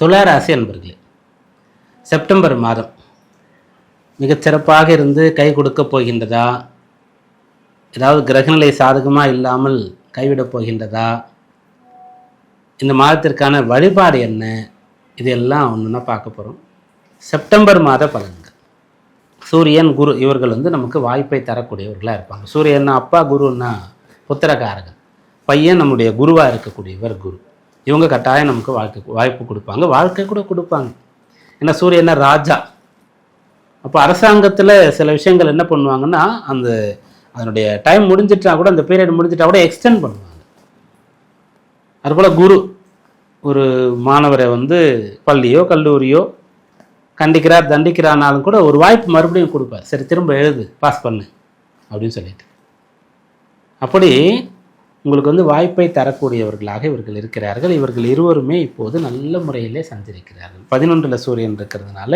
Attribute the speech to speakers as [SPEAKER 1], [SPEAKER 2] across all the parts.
[SPEAKER 1] துளாராசி அன்பர்களே செப்டம்பர் மாதம் மிகச்சிறப்பாக இருந்து கை கொடுக்க போகின்றதா? ஏதாவது கிரகநிலை சாதகமாக இல்லாமல் கைவிடப் போகின்றதா? இந்த மாதத்திற்கான வழிபாடு என்ன? இதெல்லாம் ஒன்றுனா பார்க்க போகிறோம் செப்டம்பர் மாத பலன்கள். சூரியன் குரு இவர்கள் வந்து நமக்கு வாய்ப்பை தரக்கூடியவர்களாக இருப்பாங்க. சூரியன்னா அப்பா குருன்னா புத்திரகாரகன் பையன் நம்முடைய குருவாக இருக்கக்கூடியவர் குரு. இவங்க கட்டாயம் நமக்கு வாழ்க்கை வாய்ப்பு கொடுப்பாங்க. வாழ்க்கை கூட கொடுப்பாங்க. ஏன்னா சூரியன்னா ராஜா. அப்போ அரசாங்கத்தில் சில விஷயங்கள் என்ன பண்ணுவாங்கன்னா அந்த அதனுடைய டைம் முடிஞ்சிட்டா கூட அந்த பீரியட் முடிஞ்சிட்டா கூட எக்ஸ்டெண்ட் பண்ணுவாங்க. அதுபோல் குரு ஒரு மாணவரை வந்து பள்ளியோ கல்லூரியோ கண்டிக்கிறார் தண்டிக்கிறானாலும் கூட ஒரு வாய்ப்பு மறுபடியும் கொடுப்பார். சரி திரும்ப எழுது பாஸ் பண்ணு அப்படின்னு சொல்லிட்டு. அப்படி உங்களுக்கு வந்து வாய்ப்பை தரக்கூடியவர்களாக இவர்கள் இருக்கிறார்கள். இவர்கள் இருவருமே இப்போது நல்ல முறையிலே சந்திருக்கிறார்கள் பதினொன்றில் சூரியன் இருக்கிறதுனால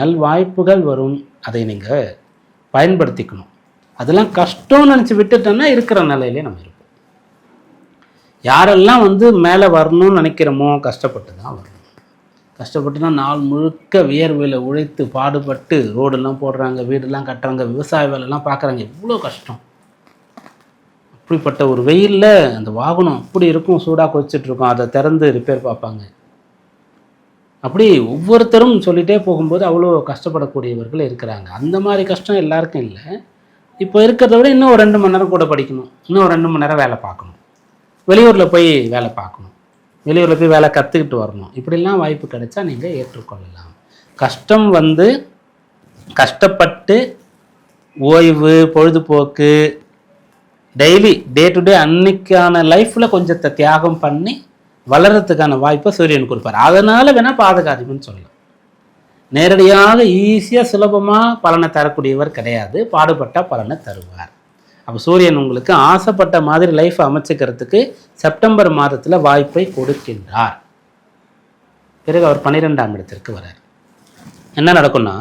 [SPEAKER 1] நல் வாய்ப்புகள் வரும். அதை நீங்கள் பயன்படுத்திக்கணும். அதெல்லாம் கஷ்டம்னு நினச்சி விட்டுட்டோன்னா இருக்கிற நிலையிலே நம்ம இருப்போம். யாரெல்லாம் வந்து மேலே வரணும்னு நினைக்கிறோமோ கஷ்டப்பட்டு தான் வரணும். கஷ்டப்பட்டுனா நாள் முழுக்க வியர்வையில் உழைத்து பாடுபட்டு ரோடெல்லாம் போடுறாங்க வீடெல்லாம் கட்டுறாங்க விவசாய வேலைலாம் பார்க்குறாங்க எவ்வளோ கஷ்டம். அப்படிப்பட்ட ஒரு வெயிலில் அந்த வாகனம் அப்படி இருக்கும் சூடாக கொதிச்சிட்டு இருக்கும் அதை திறந்து ரிப்பேர் பார்ப்பாங்க. அப்படி ஒவ்வொருத்தரும் சொல்லிகிட்டே போகும்போது அவ்வளோ கஷ்டப்படக்கூடியவர்கள் இருக்கிறாங்க. அந்த மாதிரி கஷ்டம் எல்லாருக்கும் இல்லை. இப்போ இருக்கிறத விட இன்னும் ஒரு ரெண்டு மணி நேரம் கூட படிக்கணும். இன்னும் ஒரு ரெண்டு மணி நேரம் வேலை பார்க்கணும். வெளியூரில் போய் வேலை பார்க்கணும். வெளியூரில் போய் வேலை கற்றுக்கிட்டு வரணும். இப்படிலாம் வாய்ப்பு கிடைச்சா நீங்கள் ஏற்றுக்கொள்ளலாம். கஷ்டம் வந்து கஷ்டப்பட்டு ஓய்வு பொழுதுபோக்கு டெய்லி டே டு டே அன்னைக்கான லைஃப்பில் கொஞ்சத்தை தியாகம் பண்ணி வளர்கிறதுக்கான வாய்ப்பை சூரியன் கொடுப்பார். அதனால் வேணால் பாதகாதிபன் சொல்லலாம். நேரடியாக ஈஸியாக சுலபமாக பலனை தரக்கூடியவர் கிடையாது. பாடுபட்டால் பலனை தருவார். அப்போ சூரியன் உங்களுக்கு ஆசைப்பட்ட மாதிரி லைஃப் அமைச்சுக்கிறதுக்கு செப்டம்பர் மாதத்தில் வாய்ப்பை கொடுக்கின்றார். பிறகு அவர் பன்னிரெண்டாம் இடத்திற்கு வரார் என்ன நடக்கும்னா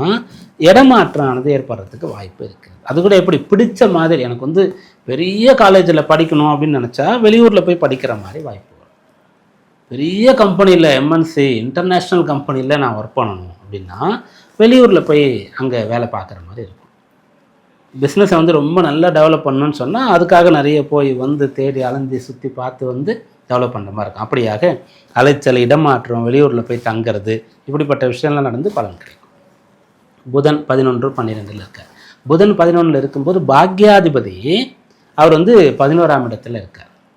[SPEAKER 1] இடமாற்றமானது ஏற்படுறதுக்கு வாய்ப்பு இருக்குது அது கூட எப்படி பிடிச்ச மாதிரி எனக்கு வந்து பெரிய காலேஜில் படிக்கணும் அப்படின்னு நினச்சா வெளியூரில் போய் படிக்கிற மாதிரி வாய்ப்பு வரும். பெரிய கம்பெனியில் எம்என்சி இன்டர்நேஷ்னல் கம்பெனியில் நான் ஒர்க் பண்ணணும் அப்படின்னா வெளியூரில் போய் அங்கே வேலை பார்க்குற மாதிரி இருக்கும். பிஸ்னஸை வந்து ரொம்ப நல்லா டெவலப் பண்ணணும்னு சொன்னால் அதுக்காக நிறைய போய் வந்து தேடி அலைஞ்சி சுற்றி பார்த்து வந்து டெவலப் பண்ணுற மாதிரி இருக்கும். அப்படியாக அலைச்சல் இடமாற்றம் வெளியூரில் போய் தங்குறது இப்படிப்பட்ட விஷயம்லாம் நடந்து பலன் கிடைக்கும். புதன் பதினொன்று பன்னிரெண்டில் இருக்கார். புதன் பதினொன்றில் இருக்கும்போது பாக்யாதிபதி அவர் வந்து பதினோராம் இடத்துல இருக்கார்.